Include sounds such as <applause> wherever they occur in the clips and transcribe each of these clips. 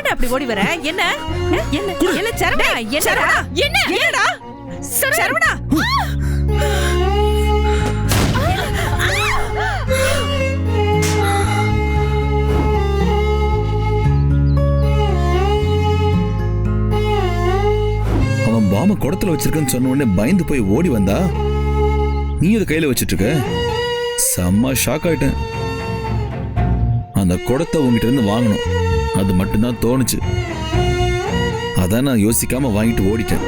ஏன்டா அப்படி ஓடி வர? என்ன? என்ன? என்ன சரவணா? என்னடா? என்ன? என்னடா? சரவணா? அவன் பாம குடத்துல வச்சிருக்கேன்னு சொன்ன உடனே பயந்து போய் ஓடி வந்தா? நீ அதை கையில வச்சிட்டு இருக்க செம்ம ஷாக் ஆயிட்டேன். அந்த குடத்தை உங்ககிட்ட இருந்து வாங்கணும். அது மட்டும்தான் தோணுச்சு. அதான் நான் யோசிக்காம வாங்கிட்டு ஓடிட்டேன்.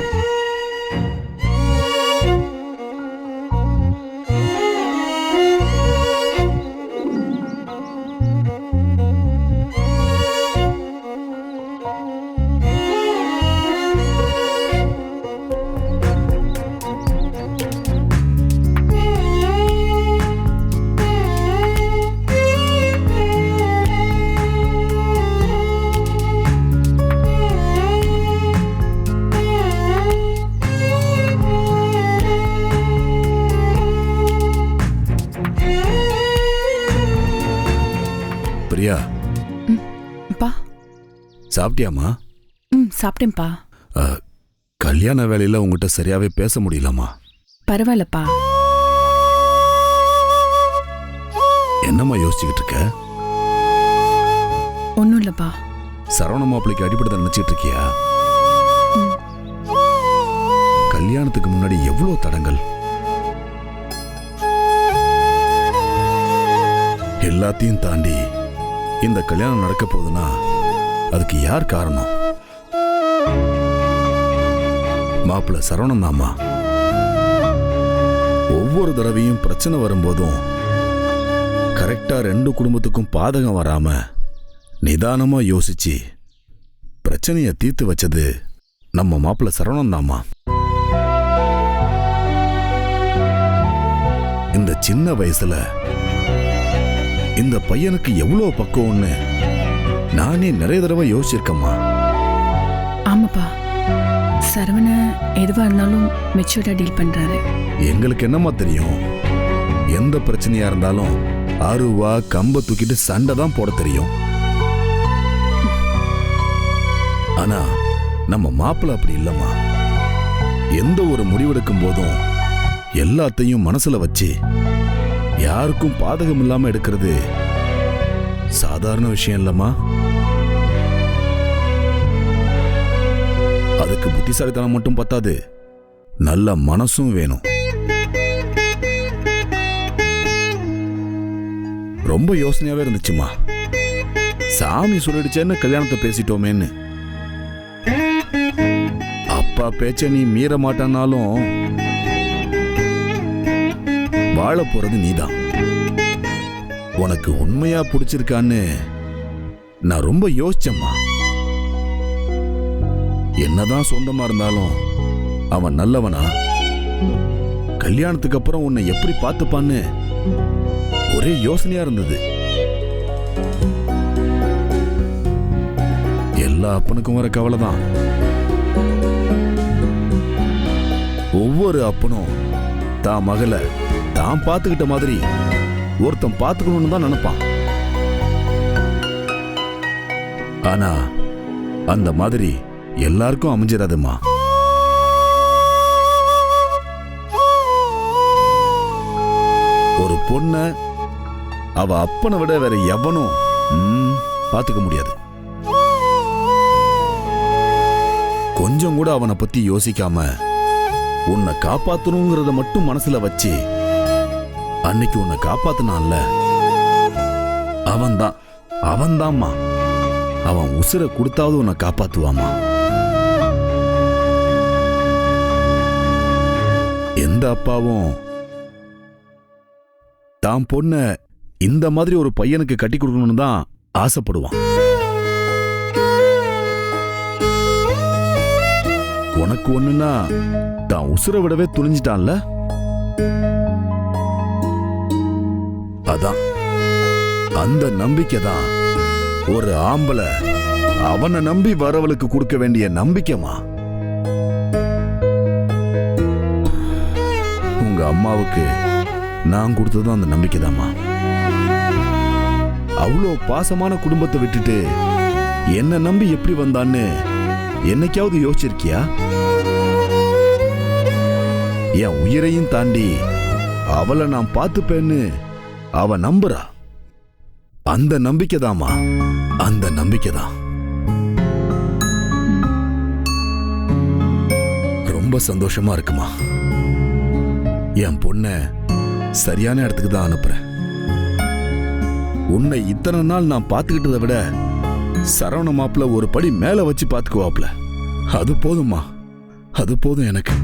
சாப்பிட்டியாமா ம் சாப்பிட்டேன்ப்பா. கல்யாண வேலையில உங்ககிட்ட சரியாவே பேச முடியலம்மா. பரவாயில்லப்பா. என்னம்மா யோசிச்சுக்கிட்டு இருக்க? ஒன்றும் இல்லைப்பா. சரவண மாப்பிளைக்கு அடிபடுத நினைச்சிட்டு இருக்கியா? கல்யாணத்துக்கு முன்னாடி எவ்வளவு தடங்கள்? எல்லாத்தையும் தாண்டி இந்த கல்யாணம் நடக்க போகுதுன்னா அதுக்கு யார் காரணம்? மாப்பிள்ள சரவணன் தாம்மா ஒவ்வொரு தடவையும் பிரச்சனை வரும்போதும் கரெக்டாக ரெண்டு குடும்பத்துக்கும் பாதகம் வராம நிதானமாக யோசிச்சு பிரச்சனையை தீர்த்து வச்சது நம்ம மாப்பிள்ள சரவணன் தாம்மா இந்த சின்ன வயசுல இந்த பையனுக்கு எவ்வளோ பக்குவம்னு நானே நிறைய தடவை யோசிச்சிருக்கேம்மா. ஆமாப்பா. சரவண எதுவாக இருந்தாலும் மெச்சூர்டாக டீல் பண்ணுறாரு எங்களுக்கு என்னம்மா தெரியும்? எந்த பிரச்சனையா இருந்தாலும் அருவா கம்ப தூக்கிட்டு சண்டை தான் போட தெரியும். ஆனா நம்ம மாப்பிள்ள அப்படி இல்லம்மா. எந்த ஒரு முடிவெடுக்கும் போதும் எல்லாத்தையும் மனசுல வச்சு யாருக்கும் பாதகம் இல்லாம எடுக்கிறது சாதாரண விஷயம் இல்லம்மா. அதுக்கு புத்திசாலித்தனம் மட்டும் பத்தாது. நல்ல மனசும் வேணும். ரொம்ப யோசனையாவே இருந்துச்சுமா சாமி சொல்லிடுச்சேன்னு கல்யாணத்தை பேசிட்டோமேன்னு. அப்பா பேச்ச நீ மீற மாட்டானாலும் வாழ போறது நீதான். உனக்கு உண்மையா பிடிச்சிருக்கான்னு நான் ரொம்ப யோசிச்சேம்மா. என்னதான் சொந்தமா இருந்தாலும் அவன் நல்லவனா? கல்யாணத்துக்கு அப்புறம் உன்னை எப்படி பார்த்துப்பான்னு ஒரே யோசனையா இருந்தது. எல்லா அப்பனுக்கும் வர கவலை தான் ஒவ்வொரு அப்பனும் தான் மகளை தான் பார்த்துக்கிட்ட மாதிரி ஒருத்தன் பார்த்துக்கணும்னு தான் நினைப்பான். ஆனா அந்த மாதிரி எல்லாருக்கும் அமைஞ்சிடாதுமா ஒரு பொண்ண அவ அப்பனை விட வேற எவனும் பார்த்துக்க பாத்துக்க முடியாது. கொஞ்சம் கூட அவனை பத்தி யோசிக்காம உன்னை காப்பாத்தணுங்கிறத மட்டும் மனசுல வச்சு அன்னைக்கு உன்னை காப்பாத்தினான்ல. அவன்தான். அவன்தாம்மா. அவன் உசுரை கொடுத்தாவது உன்னை காப்பாத்துவாமா எந்த அப்பாவும் தான் பொண்ண இந்த மாதிரி ஒரு பையனுக்கு கட்டி கொடுக்கணும்னு தான் ஆசைப்படுவான். உனக்கு ஒண்ணுன்னா தான் உசுரை விடவே துணிஞ்சிட்டான்ல? அதான். அந்த நம்பிக்கை தான். ஒரு ஆம்பளை அவனை நம்பி வரவளுக்கு கொடுக்க வேண்டிய நம்பிக்கைமா உங்க அம்மாவுக்கு நான் கொடுத்ததும் அந்த நம்பிக்கைதாம்மா அவ்வளோ பாசமான குடும்பத்தை விட்டுட்டு என்னை நம்பி எப்படி வந்தான்னு என்னைக்காவது யோசிச்சிருக்கியா? என் உயிரையும் தாண்டி அவளை நான் பார்த்துப்பேன்னு அவ நம்புறா. அந்த நம்பிக்கை தாமா அந்த நம்பிக்கை தான் ரொம்ப சந்தோஷமா இருக்குமா. என் பொண்ண சரியான இடத்துக்கு தான் அனுப்புறேன். உன்னை இத்தனை நாள் நான் பார்த்துக்கிட்டதை விட சரவண மாப்பிள்ள ஒரு படி மேல வச்சு பார்த்துக்குவாப்ல. அது போதும்மா. அது போதும் எனக்கு.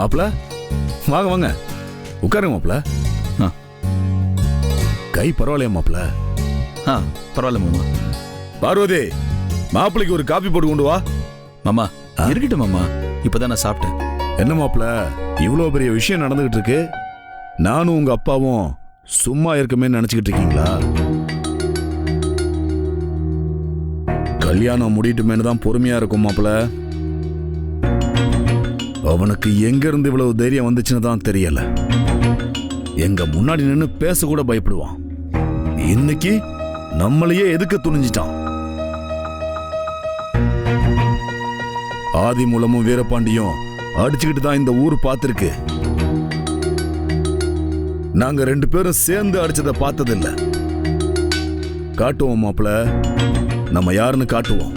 மாப்பிள? வாங்க வாங்க. உட்காருங்க மாப்பிள. ஆ. கை பரவாயில்லையா மாப்பிள? ஆ பரவாயில்ல மாமா. பார்வதி மாப்பிளைக்கு ஒரு காப்பி போட்டு கொண்டு வா. மாமா? இருக்கட்டும் மாமா. இப்பதான் நான் சாப்பிட்டேன். என்ன மாப்பிள? இவ்வளோ பெரிய விஷயம் நடந்துகிட்டு இருக்கு. நானும் உங்க அப்பாவும் சும்மா இருக்கமே நினைச்சுக்கிட்டு இருக்கீங்களா? கல்யாணம் முடியட்டுமேனு தான் பொறுமையா இருக்கும் மாப்பிள. அவனுக்கு எங்கேருந்து இவ்வளவு தைரியம் வந்துச்சுன்னு தான் தெரியல. எங்க முன்னாடி நின்னு பேச கூட பயப்படுவான். இன்னைக்கு நம்மளையே எதுக்கு துணிஞ்சிட்டான்? ஆதி மூலமும் வீரபாண்டியும் அடிச்சுக்கிட்டு தான் இந்த ஊர் பார்த்திருக்கு. நாங்க ரெண்டு பேரும் சேர்ந்து அடிச்சதை பார்த்ததில்ல. காட்டுவோம் மாப்பிள நம்ம யாருன்னு காட்டுவோம்.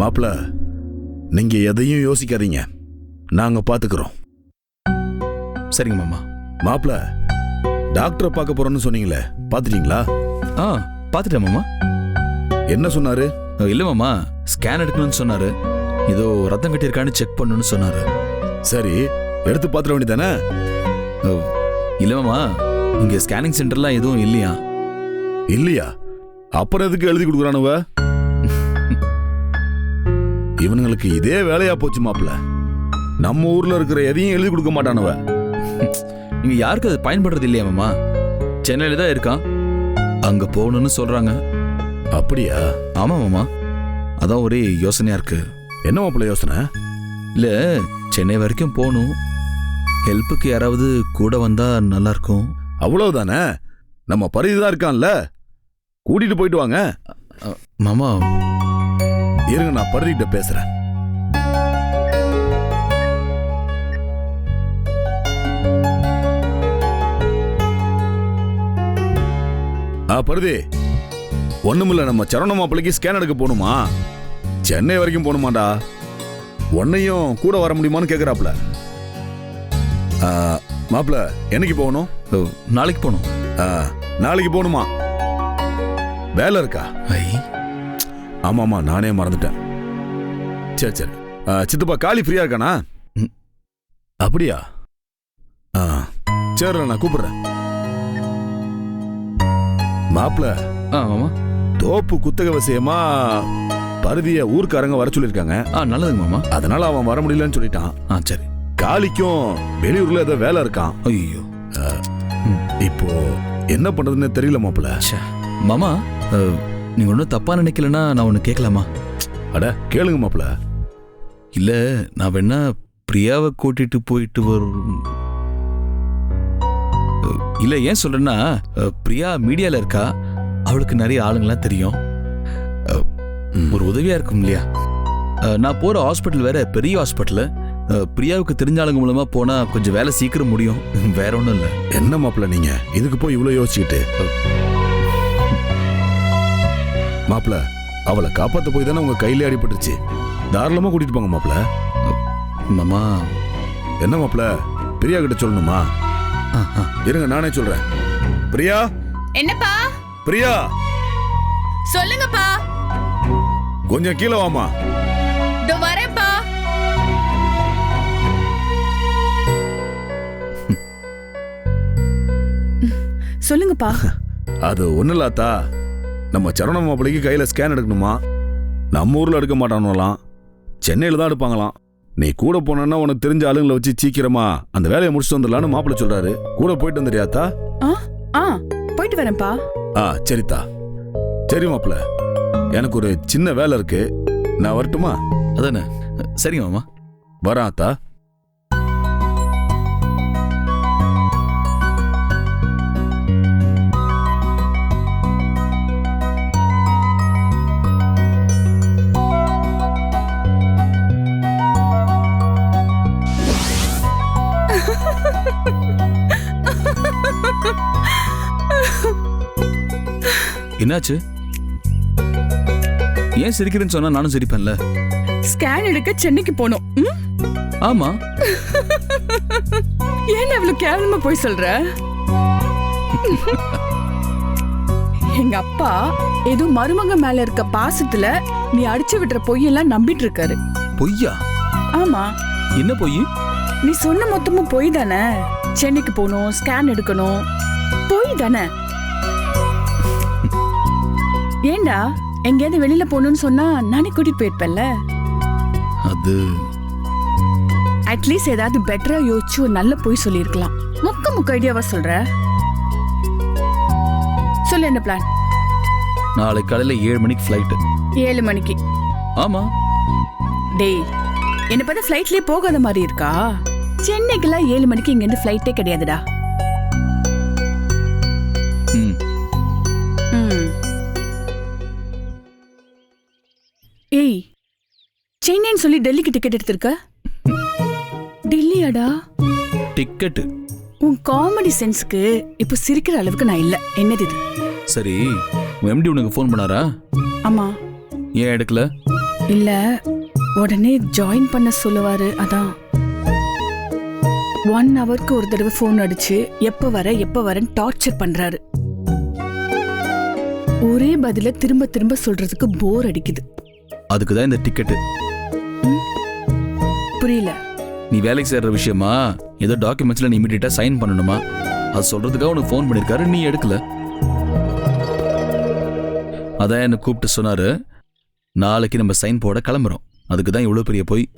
மாப்பிள நீங்க எதையும் யோசிக்காதீங்க. நாங்க பாத்துக்கிறோம். சரிங்க மாமா. மாப்பிள டாக்டரை பார்க்க போறோம்னு சொன்னீங்களே பாத்துட்டீங்களா? ஆ பார்த்துட்டேன் மாமா. என்ன சொன்னாரு? இல்ல மாமா ஸ்கேன் எடுக்கணும்னு சொன்னாரு. ஏதோ ரத்தம் கட்டியிருக்கான்னு செக் பண்ணணும்னு சொன்னாரு. சரி எடுத்து பாத்துட வேண்டியதானே? இல்ல மாமா இங்க ஸ்கேனிங் சென்டர்லாம் எதுவும் இல்லையா? இல்லையா? அப்புறம் எதுக்கு எழுதி கொடுக்குறானுவ? இவனுங்களுக்கு இதே வேலையா போச்சு மாப்ள நம்ம ஊர்ல இருக்கிற எதையும் எழுதி கொடுக்க மாட்டானுவ. இங்க யாருக்கு அது பயன்படுறது இல்லையா மாமா? சென்னையில தான் இருக்கான் அங்க போகணும்னு சொல்றாங்க. அப்படியா? ஆமா மாமா. அதான் ஒரே யோசனையா இருக்கு. என்ன மாப்பிள்ள யோசனை? இல்ல சென்னை வரைக்கும் போகணும். ஹெல்ப்புக்கு யாராவது கூட வந்தா நல்லா இருக்கும் அவ்வளவுதானே? நம்ம பரிதிதான் இருக்கான்ல. கூட்டிட்டு போயிட்டு வாங்க. மாமா இருங்க நான் பரிதிட்ட பேசுறேன். ஆ பருதி. ஒண்ணுமில்ல நம்ம சரவண மாப்பிள்ளைக்கு ஸ்கேன் எடுக்க போகணுமா சென்னை வரைக்கும் போகணுமாடா உன்னையும் கூட வர முடியுமான்னு கேக்குறாப்ல. ஆ, மாப்பிள என்னைக்கு போகணும்? நாளைக்கு போகணும். நாளைக்கு போகணுமா? வேலை இருக்கா? ஐ ஆமாமா நானே மறந்துட்டேன். சரி சரி. சித்தப்பா காளி ஃப்ரீயா இருக்கானா. அப்படியா? ஆ சரி நான் கூப்பிடுறேன். மாப்பிள ஆ மாமா. தோப்பு குத்தக விஷயமா பருதிய ஊர்க்காரங்க வர சொல்லியிருக்காங்க. ஆ நல்லதுங்க மாமா. அதனால அவன் வர முடியலன்னு சொல்லிட்டான். ஆ சரி. காளிக்கும் வெளியூர்ல ஏதோ வேலை இருக்கான். ஐயோ. இப்போ என்ன பண்றதுன்னு தெரியல மாப்பிள. மாமா அஹ், நீங்க ஒன்றும் தப்பா நினைக்கலன்னா நான் ஒன்று கேட்கலாமா? அட கேளுங்க மாப்பிள. இல்ல நான் வேணா பிரியாவை கூட்டிட்டு போயிட்டு வரும். இல்ல ஏன் சொல்றேன்னா அஹ், பிரியா மீடியால இருக்கா? அவளுக்கு நிறைய ஆளுங்களாம் தெரியும். ஒரு உதவியா இருக்கும் இல்லையா? நான் போற ஹாஸ்பிட்டல் வேற பெரிய ஹாஸ்பிட்டல். பிரியாவுக்கு தெரிஞ்ச ஆளுங்க மூலமா போனா கொஞ்சம் வேலை சீக்கிரம் முடியும். வேற ஒன்றும் இல்லை. என்ன மாப்பிள நீங்க? இதுக்கு போய் இவ்வளவு யோசிச்சுக்கிட்டு. மாப்பிள அவளை காப்பாத்த போய் தானே உங்க கையிலே அடிபட்டுருச்சு. தாராளமா கூட்டிட்டு போங்க மாப்பிள மாமா. என்ன மாப்பிள பிரியா கிட்ட சொல்லணுமா. இருங்க நானே சொல்றேன். பிரியா? என்னப்பா? பிரியா? சொல்லுங்கப்பா. கொஞ்சம் கீழே வாமா இதோ வரேன்ப்பா. சொல்லுங்கப்பா. அது ஒண்ணு இல்லாத்தா நம்ம சரண மாப்பிளைக்கு கையில ஸ்கேன் எடுக்கணுமா? நம்ம ஊர்ல எடுக்க மாட்டானுலாம் சென்னையில தான் எடுப்பாங்களாம். நீ கூட போனா உனக்கு தெரிஞ்ச ஆளுங்களை வச்சு சீக்கிரமா அந்த வேலையை முடிச்சுட்டு வந்துடலான்னு மாப்பிள்ளை சொல்றாரு. கூட போயிட்டு வந்துடுறியாத்தா ஆ ஆ போயிட்டு வரேன்ப்பா. ஆ சரித்தா சரி மாப்பிள்ள. எனக்கு ஒரு சின்ன வேலை இருக்கு. நான் வரட்டுமா? அதானே? சரிங்க மாமா. வரேன் என்னாச்சு? ஏன் சிரிக்கிறேன்னு சொன்னா நானும் சிரிப்பேன்ல? ஸ்கேன் எடுக்க சென்னைக்கு போனோம்? ஆமா. <laughs> ஏன் அவ்வளவு கேவலமா போய் சொல்ற? எங்க அப்பா ஏதோ மருமக மேல இருக்க பாசத்துல நீ அடிச்சு விடுற பொய்யெல்லாம் நம்பிட்டு இருக்காரு பொய்யா? ஆமா. என்ன பொய்? நீ சொன்ன மொத்தமும் பொய் தானே? சென்னைக்கு போகணும் ஸ்கேன் எடுக்கணும். பொய் தானே? ஏண்டா? எங்கேயாவது வெளியில போகணும்னு சொன்னா நானே கூட்டிட்டு போயிருப்பேன்ல. அது அட்லீஸ்ட் ஏதாவது பெட்டரா யோசிச்சு ஒரு நல்ல பொய் சொல்லியிருக்கலாம். முக்க முக்க ஐடியாவா சொல்ற? சொல்லு என்ன பிளான் நாளை காலையில ஏழு மணிக்கு ஃப்ளைட்டு ஏழு மணிக்கு. ஆமா. டேய் என்ன பார்த்தா ஃப்ளைட்லயே போகாத மாதிரி இருக்கா? சென்னைக்கெல்லாம் ஏழு மணிக்கு இங்க இருந்து ஃப்ளைட்டே கிடையாதுடா. டெல்லிக்கு டிக்கெட் எடுத்திருக்க? டெல்லியாடா? டிக்கெட்டு உன் காமெடி சென்ஸ்க்கு இப்போ சிரிக்கிற அளவுக்கு நான் இல்ல. என்னது இது? சரி உன் எம்டி உனக்கு ஃபோன் பண்ணாரா? ஆமா. ஏன் எடுக்கல? இல்ல உடனே ஜாயின் பண்ண சொல்லுவாரு அதான். ஒன் ஹவருக்கு ஒரு தடவை ஃபோன் அடிச்சு எப்ப வர எப்ப வரேன்னு டார்ச்சர் பண்றாரு. ஒரே பதில திரும்ப திரும்ப சொல்றதுக்கு போர் அடிக்குது. அதுக்கு தான் இந்த டிக்கெட்டு புரியல. நீ வேலைக்கு சேர்ற விஷயமா? ஏதோ டாக்குமெண்ட்ஸ்ல நீ இமீடியட்டா சைன் பண்ணணுமா? அது சொல்றதுக்காக உனக்கு ஃபோன் பண்ணிருக்காரு நீ எடுக்கல. அதான் என்ன கூப்பிட்டு சொன்னாரு. நாளைக்கு நம்ம சைன் போட கிளம்புறோம். அதுக்கு தான் இவ்வளவு பெரிய போய்.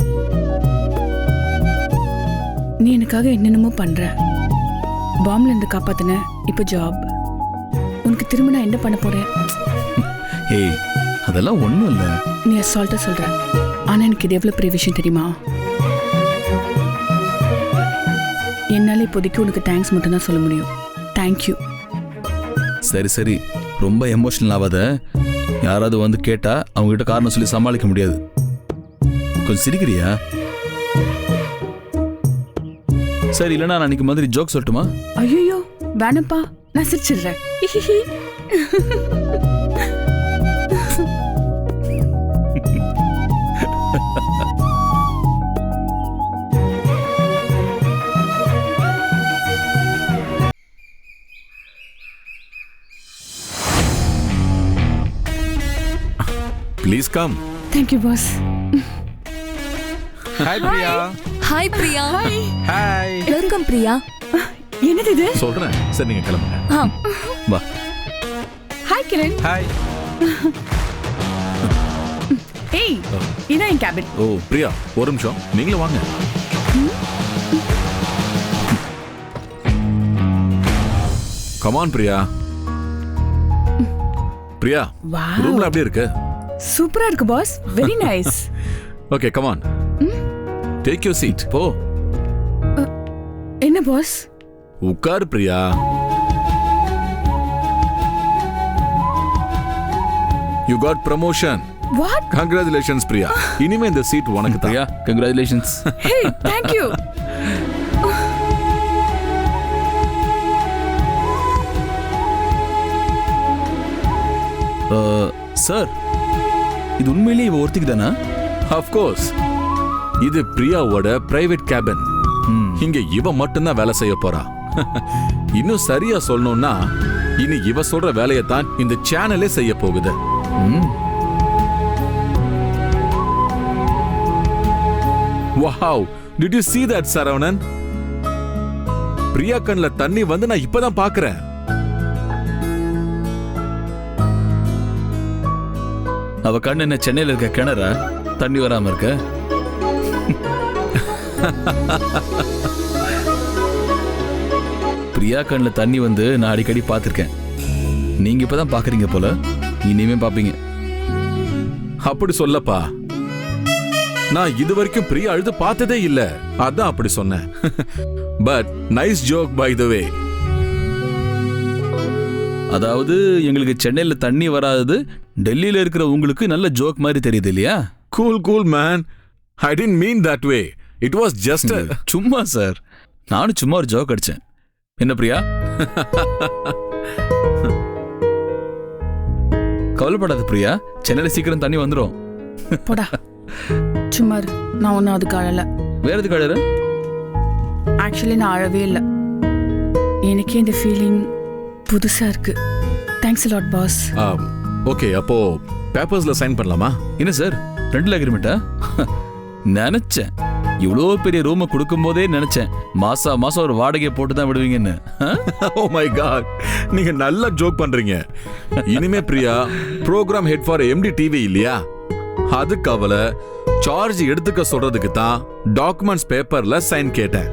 நீ எனக்காக என்னென்னமோ பண்ற. பாம்ல இருந்து காப்பாத்தின இப்ப ஜாப் உனக்கு திரும்ப நான் என்ன பண்ண போறேன்? <laughs> ஏய் அதெல்லாம் ஒண்ணும் இல்ல. நீ அசால்ட்டா சொல்ற. ஆனா எனக்கு இது எவ்வளவு பெரிய விஷயம் தெரியுமா? என்னால இப்போதைக்கு உனக்கு தேங்க்ஸ் மட்டும் தான் சொல்ல முடியும். தேங்க்யூ சரி சரி. ரொம்ப எமோஷனல் ஆகாத யாராவது வந்து கேட்டா அவங்க கிட்ட காரணம் சொல்லி சமாளிக்க முடியாது. கொஞ்சம் சிரிக்கிறியா? சரி இல்லைன்னா நான் அன்னைக்கு மாதிரி ஜோக் சொல்லட்டுமா? ஐயோ வேணப்பா நான் சிரிச்சிடுறேன். <laughs> Please come thank you boss hi Priya hi Priya hi welcome Priya என்னது இது? சொல்றேன். சரி நீங்க கிளம்புங்க. வா. ஹாய் கிரண் ஹாய் ஏய் இதான் என் கேபின் ஓ பிரியா ஒரு நிமிஷம். நீங்களும் வாங்க. கமான் பிரியா பிரியா ரூம்ல அப்படியே இருக்கு. சூப்பரா இருக்கு boss very nice okay come on take you seat போ. என்ன பாஸ் உட்கார் Priya. You got promotion what congratulations Priya. <laughs> இனிமே இந்த சீட் உனக்கு Priya congratulations hey thank you sir இது உண்மையிலேயே இவ ஒருத்திக்கு தானே? ஆஃப் கோர்ஸ் இது பிரியாவோட பிரைவேட் கேபின் இங்க இவ மட்டும்தான் வேலை செய்ய போறா. <laughs> இன்னும் சரியா சொல்லணும்னா இனி இவ சொல்ற வேலையை தான் இந்த சேனலே செய்ய போகுது. Wow did you see that Saravanan? Priya கண்ல தண்ணி வந்து நான் இப்பதான் பாக்குறேன். அவ கண்ணு என்ன சென்னையில இருக்க கிணறா? தண்ணி வராம இருக்க? பிரியா கண்ணில் தண்ணி வந்து நான் அடிக்கடி பார்த்துருக்கேன். நீங்க இப்பதான் பாக்குறீங்க போல இனிமே பாப்பீங்க அப்படி சொல்லப்பா. நான் இது வரைக்கும் பிரியா அழுது பார்த்ததே இல்ல. அதான் அப்படி சொன்னேன். But nice joke by the way அதாவது எங்களுக்கு சென்னையில தண்ணி வராதது டெல்லியில இருக்கிற உங்களுக்கு நல்ல ஜோக் மாதிரி தெரியுது இல்லையா? Cool cool man I didn't mean that way it was just சும்மா சார் நானும் சும்மா ஒரு ஜோக் அடிச்சேன். என்ன பிரியா? <laughs> கவலைப்படாத பிரியா. சென்னையில சீக்கிரம் தண்ணி வந்துடும் <laughs> போடா. சும்மா. நான் ஒன்றும் அதுக்கு அழல. வேற எதுக்கு அழற? ஆக்சுவலி நான் அழவே இல்லை. எனக்கே இந்த ஃபீலிங் புதுசா இருக்கு. தேங்க்ஸ் லாட் பாஸ் ஓகே அப்போ பேப்பர்ஸ்ல சைன் பண்ணலாமா? என்ன சார் ரெண்டுல அக்ரிமெண்டா நினைச்சேன். இவ்வளோ பெரிய ரூமை கொடுக்கும் போதே நினைச்சேன். மாசா மாசம் ஒரு வாடகையை போட்டு தான் விடுவீங்கன்னு? ஓ மை காட் நீங்க நல்லா ஜோக் பண்றீங்க. இனிமே Priya programme head for MD TV இல்லையா? அதுக்கு அவள சார்ஜ் எடுத்துக்க சொல்றதுக்கு தான் டாக்குமெண்ட்ஸ் பேப்பர்ல சைன் கேட்டேன்.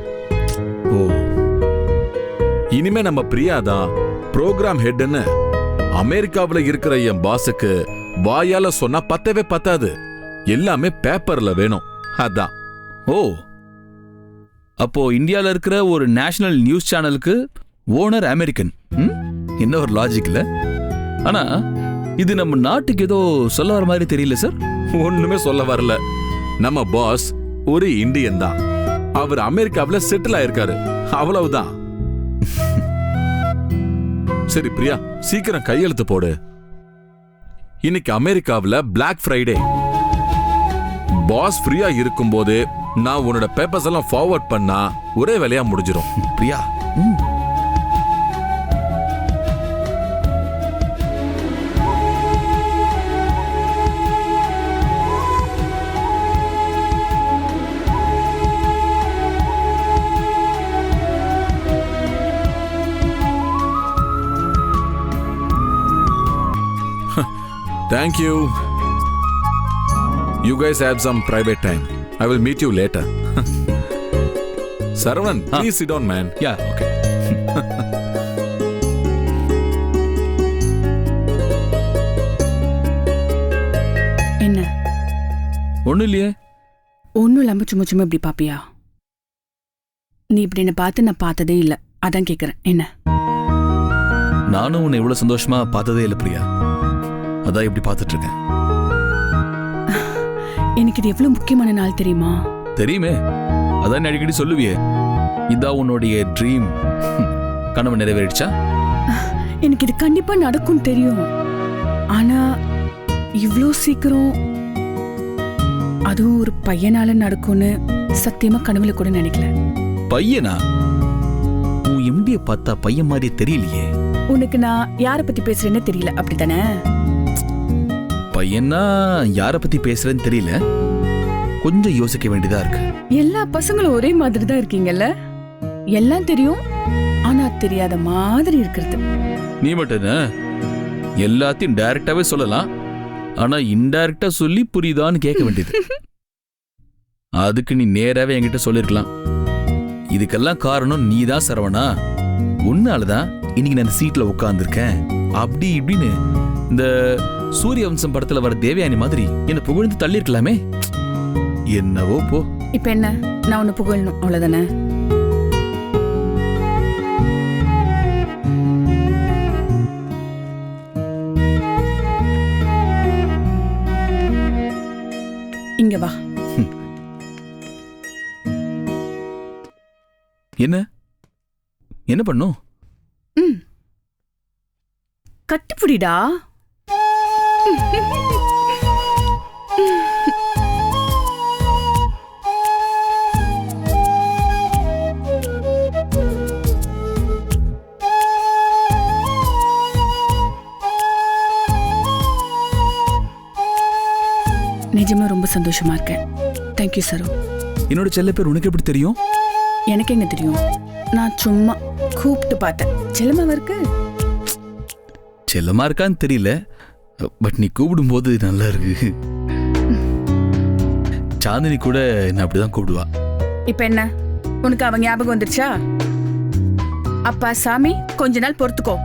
ஓ. இனிமே நம்ம பிரியா தான் ப்ரோக்ராம் ஹெட்னு அமெரிக்காவுல இருக்கிற என் பாஸுக்கு வாயால சொன்னா பத்தவே பத்தாது. எல்லாமே பேப்பர்ல வேணும். அதான். ஓ. அப்போ இந்தியால இருக்கிற ஒரு நேஷனல் நியூஸ் சேனலுக்கு ஓனர் அமெரிக்கன் ம்? என்ன ஒரு லாஜிக்ல ஆனா இது நம்ம நாட்டுக்கு ஏதோ சொல்ல வர மாதிரி தெரியல சார் ஒண்ணுமே சொல்ல வரல. நம்ம பாஸ் ஒரு இந்தியன் தான். அவர் அமெரிக்காவுல செட்டில் ஆயிருக்காரு. அவ்வளவுதான். சரி பிரியா சீக்கிரம் கையெழுத்து போடு. இன்னைக்கு அமெரிக்காவுல பிளாக் ஃப்ரைடே பாஸ் ஃப்ரீயா இருக்கும்போது நான் உன்னோட பேப்பர்ஸ் எல்லாம் ஃபார்வர்ட் பண்ணா ஒரே வேலையா முடிஞ்சிடும் Priya Thank you. You guys have some private time. I will meet you later. <laughs> Saravanan, please sit down, man. Yeah okay <laughs> என்ன? ஒண்ணும் இல்லையே. ஒன்றும் இல்லாம சும்மா சும்மா இப்படி பாப்பியா? நீ இப்படி என்னை பார்த்து நான் பார்த்ததே இல்லை. அதான் கேட்குறேன் என்ன? நானும் உன்னை இவ்வளவு சந்தோஷமா பார்த்ததே இல்லை பிரியா. அதான் இப்படி பார்த்துட்டு இருக்கேன் எனக்கு இது எவ்வளோ முக்கியமான நாள் தெரியுமா? தெரியுமே. அதான் அடிக்கடி சொல்லுவியே. இதான் உன்னுடைய ட்ரீம் கனவு நிறைவேறிடுச்சா? எனக்கு இது கண்டிப்பா நடக்கும் தெரியும். ஆனா இவ்வளோ சீக்கிரம் அதுவும் ஒரு பையனால நடக்கும்னு சத்தியமா கனவுல கூட நினைக்கல. பையனா? உன் எம்டிய பார்த்தா பையன் மாதிரி தெரியலையே. உனக்கு நான் யாரை பத்தி பேசுறேன்னு தெரியல அப்படித்தானே? பையனா யார பத்தி பேசுறேன்னு தெரியல. கொஞ்சம் யோசிக்க வேண்டியதா இருக்கு. எல்லா பசங்களும் ஒரே மாதிரி தான் இருக்கீங்கல்ல? எல்லாம் தெரியும் ஆனா தெரியாத மாதிரி இருக்கிறது. நீ மட்டும் என்ன? எல்லாத்தையும் டைரக்டாவே சொல்லலாம். ஆனா இன்டைரக்டா சொல்லி புரியுதான்னு கேட்க வேண்டியது. <laughs> அதுக்கு நீ நேராவே என்கிட்ட சொல்லிருக்கலாம். இதுக்கெல்லாம் காரணம் நீ தான் சரவணா. உன்னாலதான் இன்னைக்கு நான் இந்த சீட்ல உட்கார்ந்திருக்கேன். அப்படி இப்படின்னு இந்த சூரிய வம்சம் படத்துல வர தேவயானி மாதிரி என்ன புகழ்ந்து தள்ளியிருக்கலாமே? என்னவோ போ. இப்ப என்ன? நான் உன்னை புகழணும் அவ்வளவுதானே? இங்க வா. என்ன? என்ன பண்ணும்? ம். கட்டிப்புடிடா. நிஜமா ரொம்ப சந்தோஷமா இருக்கேன். Thank you Saro. என்னோட செல்ல பேர் உனக்கு எப்படி தெரியும்? எனக்கு எங்க தெரியும்? நான் சும்மா கூப்பிட்டு பார்த்தேன். செல்லமாவா இருக்கு? செல்லமா இருக்கான்னு தெரியல. பட் நீ கூப்பிடும்போது நல்லா இருக்கு. சாந்தினி கூட என்ன அப்படிதான் கூப்பிடுவா. இப்ப என்ன? உனக்கு அவன் ஞாபகம் வந்துருச்சா? அப்பா சாமி கொஞ்ச நாள் பொறுத்துக்கோ.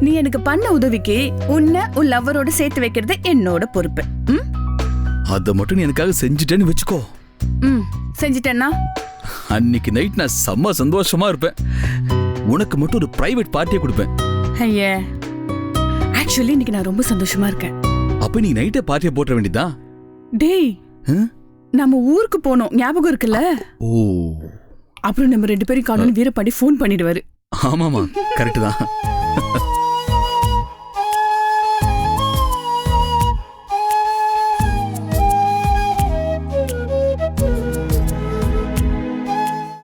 நீ எனக்கு பண்ண உதவிக்கு உன்னை உன் லவ்வரோட சேர்த்து வைக்கிறது என்னோட பொறுப்பு. ம்? அதை மட்டும் நீ எனக்காக செஞ்சுட்டேன்னு வச்சுக்கோ. ம் செஞ்சிட்டேன்னா? அன்னைக்கு நைட் நான் செம்ம சந்தோஷமா இருப்பேன். உனக்கு மட்டும் ஒரு பிரைவேட் பார்ட்டியை கொடுப்பேன். ஐயே ஆக்சுவலி இன்னைக்கு நான் ரொம்ப சந்தோஷமா இருக்கேன். அப்ப நீ நைட்டே பார்ட்டியை போட்ட வேண்டியதா? டேய்? நம்ம ஊருக்கு போனோம். ஞாபகம் இருக்குல்ல? ஓ. அப்புறம் நம்ம ரெண்டு பேரும் காணும்னு வீரப்பாடி ஃபோன் பண்ணிடுவாரு. ஆமாமா கரெக்ட் தான்.